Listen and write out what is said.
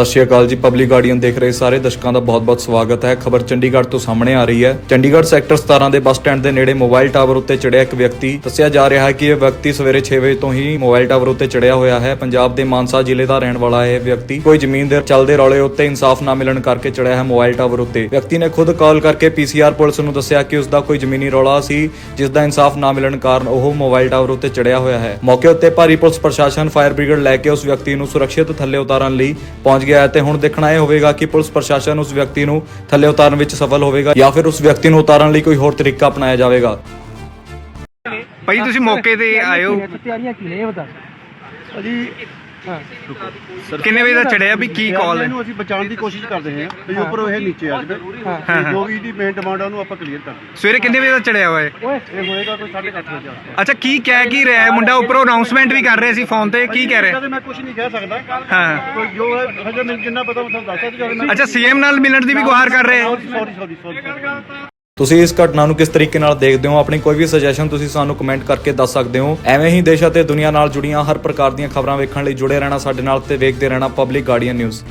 ਸਤਿ ਸ਼੍ਰੀ ਅਕਾਲ ਜੀ। Public guardian ਦੇਖ ਰਹੇ ਸਾਰੇ ਦਰਸ਼ਕਾਂ ਦਾ ਬਹੁਤ-ਬਹੁਤ ਸਵਾਗਤ ਹੈ। ਖਬਰ ਚੰਡੀਗੜ੍ਹ ਤੋਂ ਸਾਹਮਣੇ ਆ ਰਹੀ ਹੈ। ਚੰਡੀਗੜ੍ਹ ਸੈਕਟਰ 17 ਦੇ ਬੱਸ ਸਟੈਂਡ ਦੇ ਨੇੜੇ ਮੋਬਾਈਲ ਟਾਵਰ ਉੱਤੇ ਚੜਿਆ ਇੱਕ ਵਿਅਕਤੀ। ਦੱਸਿਆ ਜਾ ਰਿਹਾ ਹੈ ਕਿ ਇਹ ਵਿਅਕਤੀ ਸਵੇਰੇ 6 ਵਜੇ ਤੋਂ ਹੀ ਮੋਬਾਈਲ ਟਾਵਰ ਉੱਤੇ ਚੜਿਆ ਹੋਇਆ ਹੈ। ਪੰਜਾਬ ਦੇ ਮਾਨਸਾ ਜ਼ਿਲ੍ਹੇ ਦਾ ਰਹਿਣ ਵਾਲਾ ਇਹ ਵਿਅਕਤੀ ਕੋਈ ਜ਼ਮੀਨ ਦੇ ਚੱਲਦੇ ਰੌਲੇ ਉੱਤੇ ਇਨਸਾਫ ਨਾ ਮਿਲਣ ਕਰਕੇ ਚੜਿਆ ਹੈ ਮੋਬਾਈਲ ਟਾਵਰ ਉੱਤੇ। ਵਿਅਕਤੀ ਨੇ ਖੁਦ ਕਾਲ ਕਰਕੇ ਪੀਸੀਆਰ ਪੁਲਿਸ ਨੂੰ ਦੱਸਿਆ ਕਿ ਉਸ ਦਾ ਕੋਈ ਜ਼ਮੀਨੀ ਰੌਲਾ ਸੀ ਜਿਸ ਦਾ ਇਨਸਾਫ ਨਾ ਮਿਲਣ ਕਾਰਨ ਉਹ ਮੋਬਾਈਲ ਟਾਵਰ ਉੱਤੇ ਚੜਿਆ ਹੋਇਆ ਹੈ। ਮੌਕੇ ਉੱਤੇ ਭਾਰੀ ਪੁਲਿਸ ਪ੍ਰਸ਼ਾਸਨ, ਫਾਇਰ ਬ੍ਰਿਗੇਡ ਲੈ ਕੇ ਉਸ ਵਿਅਕਤੀ ਨੂੰ ਸੁਰੱਖਿਅਤ ਥੱਲੇ ਉਤਾਰਨ ਲਈ ਪਹੁੰਚ ਗਿਆ ਤੇ ਹੁਣ ਦੇਖਣਾ ਇਹ ਹੋਵੇਗਾ ਕਿ ਪੁਲਿਸ ਪ੍ਰਸ਼ਾਸਨ ਉਸ ਵਿਅਕਤੀ ਨੂੰ ਥੱਲੇ ਉਤਾਰਨ ਵਿੱਚ ਸਫਲ ਹੋਵੇਗਾ ਜਾਂ ਫਿਰ ਉਸ ਵਿਅਕਤੀ ਨੂੰ ਉਤਾਰਨ ਲਈ ਕੋਈ ਹੋਰ ਤਰੀਕਾ ਅਪਣਾਇਆ ਜਾਵੇਗਾ। ਭਾਈ ਤੁਸੀਂ ਮੌਕੇ ਤੇ ਆਏ ਹੋ। ਤਿਆਰੀਆਂ ਕੀ ਨੇ ਇਹ ਬਤਾ ਕਿੰਨੇ ਵਜੇ ਦਾ ਚੜਿਆ ਵੀ ਕੀ ਕਾਲ ਹੈ? ਇਹਨੂੰ ਅਸੀਂ ਬਚਾਉਣ ਦੀ ਕੋਸ਼ਿਸ਼ ਕਰਦੇ ਹਾਂ। ਵੀ ਉੱਪਰੋਂ ਇਹ ਨੀਚੇ ਆ ਜਾਵੇ। ਤੇ ਜੋ ਵੀ ਇਹਦੀ ਮੇਨ ਡਿਮਾਂਡ ਆ ਉਹਨੂੰ ਆਪਾਂ ਕਲੀਅਰ ਕਰ ਦਈਏ। ਸਵੇਰੇ ਕਿੰਨੇ ਵਜੇ ਦਾ ਚੜਿਆ ਹੋਇਆ ਹੈ ਓਏ ਇਹ ਹੋਏਗਾ ਕੋਈ 8:30 ਵਜੇ ਅੱਛਾ ਕੀ ਕਹਿ ਕੀ ਰਿਹਾ ਹੈ ਮੁੰਡਾ ਉੱਪਰੋਂ ਅਨਾਉਂਸਮੈਂਟ ਵੀ ਕਰ ਰਿਹਾ ਸੀ ਫੋਨ ਤੇ ਕੀ ਕਹਿ ਰਿਹਾ? ਮੈਂ ਕੁਝ ਨਹੀਂ ਕਹਿ ਸਕਦਾ। ਹਾਂ ਕੋਈ ਜੋ ਹੈ ਹਜੇ ਮੈਨੂੰ ਜਿੰਨਾ ਪਤਾ ਮੈਂ ਤੁਹਾਨੂੰ ਦੱਸ ਸਕਦਾ ਅੱਛਾ ਸੀਐਮ ਨਾਲ ਮਿਲਣ ਦੀ ਵੀ ਗੁਹਾਰ ਕਰ ਰਹੇ। ਹੈ ਸੌਰੀ ਸੌਰੀ ਸੌਰੀ ਤੁਸੀਂ ਇਸ ਘਟਨਾ ਨੂੰ ਕਿਸ ਤਰੀਕੇ ਨਾਲ ਦੇਖਦੇ ਹੋ? ਆਪਣੀ ਕੋਈ ਵੀ ਸੁਜੈਸ਼ਨ ਤੁਸੀਂ ਸਾਨੂੰ ਕਮੈਂਟ ਕਰਕੇ ਦੱਸ ਸਕਦੇ ਹੋ। ਐਵੇਂ ਹੀ ਦੇਸ਼ ਅਤੇ ਦੁਨੀਆ ਨਾਲ ਜੁੜੀਆਂ ਹਰ ਪ੍ਰਕਾਰ ਦੀਆਂ ਖਬਰਾਂ ਵੇਖਣ ਲਈ ਜੁੜੇ ਰਹਿਣਾ ਸਾਡੇ ਨਾਲ ਤੇ ਵੇਖਦੇ ਰਹਿਣਾ ਪਬਲਿਕ ਗਾਰਡੀਅਨ ਨਿਊਜ਼